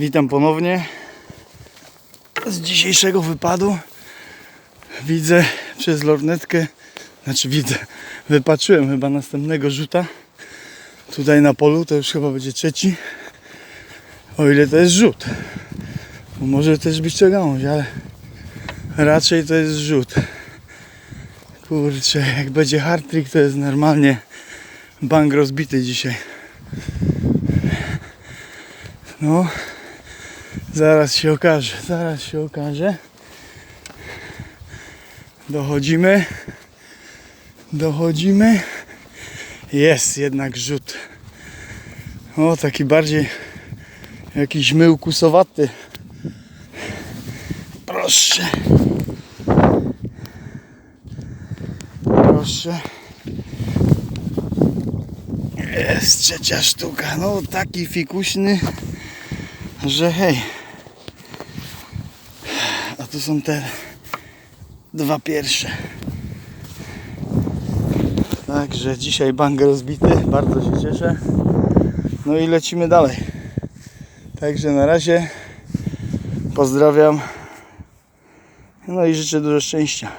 Witam ponownie. Z dzisiejszego wypadu widzę przez lornetkę, znaczy widzę, wypatrzyłem chyba następnego rzuta. Tutaj na polu to już chyba będzie trzeci. O ile to jest rzut. Bo może też być to gałąź, ale raczej to jest rzut. Kurczę, jak będzie hard trick to jest normalnie bank rozbity dzisiaj. No, zaraz się okaże, zaraz się okaże. Dochodzimy, dochodzimy. Jest jednak rzut. O, taki bardziej jakiś mył kusowaty. Proszę. Proszę. Jest trzecia sztuka. No taki fikuśny, że hej. A tu są te dwa pierwsze. Także dzisiaj bank rozbity. Bardzo się cieszę. No i lecimy dalej. Także na razie pozdrawiam. No i życzę dużo szczęścia.